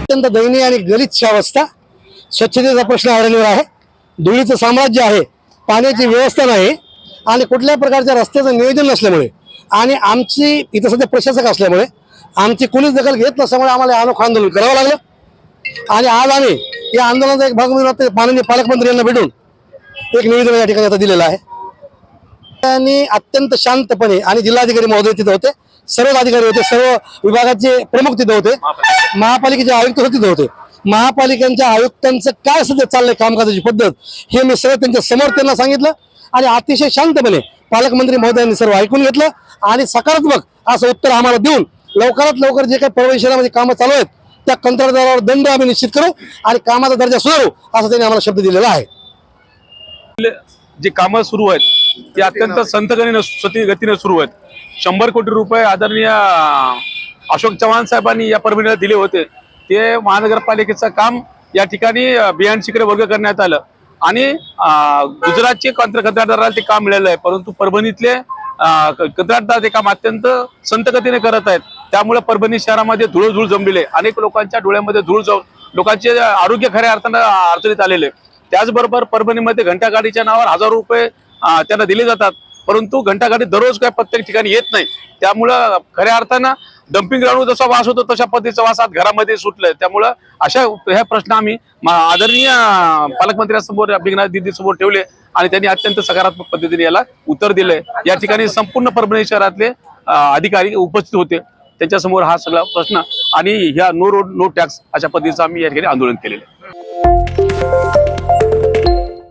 अत्यंत दयनीय आणि गलिच्छ अवस्था. स्वच्छतेचा प्रश्न आढळलेला आहे. धुळीचं साम्राज्य आहे. पाण्याची व्यवस्था नाही. आणि कुठल्याही प्रकारच्या रस्त्याचं नियोजन नसल्यामुळे आणि आमची इथं सध्या प्रशासक असल्यामुळे आमची कुणीच दखल घेत नसल्यामुळे आम्हाला अनोखं आंदोलन करावं लागलं. आणि आज आम्ही या आंदोलनाचा एक भाग म्हणून माननीय पालकमंत्री यांना भेटून एक निवेदन या ठिकाणी आता दिलेलं आहे. त्यांनी अत्यंत शांतपणे आणि जिल्हाधिकारी महोदय तिथे होते सर्व अधिकारी होते सर्व विभागाचे प्रमुख तिथे होते महापालिकेचे आयुक्त तिथे होते. महापालिकांच्या आयुक्तांचं काय सध्या चाललंय कामकाजाची पद्धत हे मी सर्व त्यांच्यासमोर त्यांना सांगितलं आणि अतिशय शांतपणे पालकमंत्री महोदयांनी सर्व ऐकून घेतलं आणि सकारात्मक असं उत्तर आम्हाला देऊन लवकरात लवकर जे काही परभणी शहरामध्ये कामं चालू आहेत त्या कंत्राटदारावर दंड आम्ही निश्चित करू आणि कामाचा दर्जा सुधारू असं त्यांनी आम्हाला शब्द दिलेला आहे. जे कामं सुरू आहेत ते अत्यंत संत सती स्वती गतीने सुरू आहेत. शंभर कोटी रुपये आदरणीय अशोक चव्हाण साहेबांनी या परमिटीला दिले होते. ते महानगरपालिकेचं काम या ठिकाणी बियांशीकडे वर्ग करण्यात आलं. आणि गुजरातचे कंत्र कंत्राटदाराला ते काम मिळालं आहे. परंतु परभणीतले कंत्राटदार ते काम अत्यंत संतगतीने करत आहेत. त्यामुळे परभणी शहरामध्ये धुळधूळ जमलेले अनेक लोकांच्या डोळ्यामध्ये धूळ जाऊन लोकांचे आरोग्य खऱ्या अर्थानं अडचणीत आलेले त्याचबरोबर परभणीमध्ये घंटागाडीच्या नावावर हजारो रुपये त्यांना दिले जातात. परंतु घंटागाडी दररोज काय प्रत्येक ठिकाणी येत नाही. त्यामुळं खऱ्या अर्थानं डम्पिंग ग्राउंड जसा वास होतो तशा पद्धतीचा वास आज घरामध्ये सुटलाय. त्यामुळं अशा ह्या प्रश्न आम्ही आदरणीय पालकमंत्र्यांसमोर बिगना दिदी समोर ठेवले आणि त्यांनी अत्यंत सकारात्मक पद्धतीने याला उत्तर दिलंय. या ठिकाणी संपूर्ण परभणी शहरातले अधिकारी उपस्थित होते. त्यांच्यासमोर हा सगळा प्रश्न आणि ह्या नो रोड नो टॅक्स अशा पद्धतीचं आम्ही या ठिकाणी आंदोलन केलेलं आहे.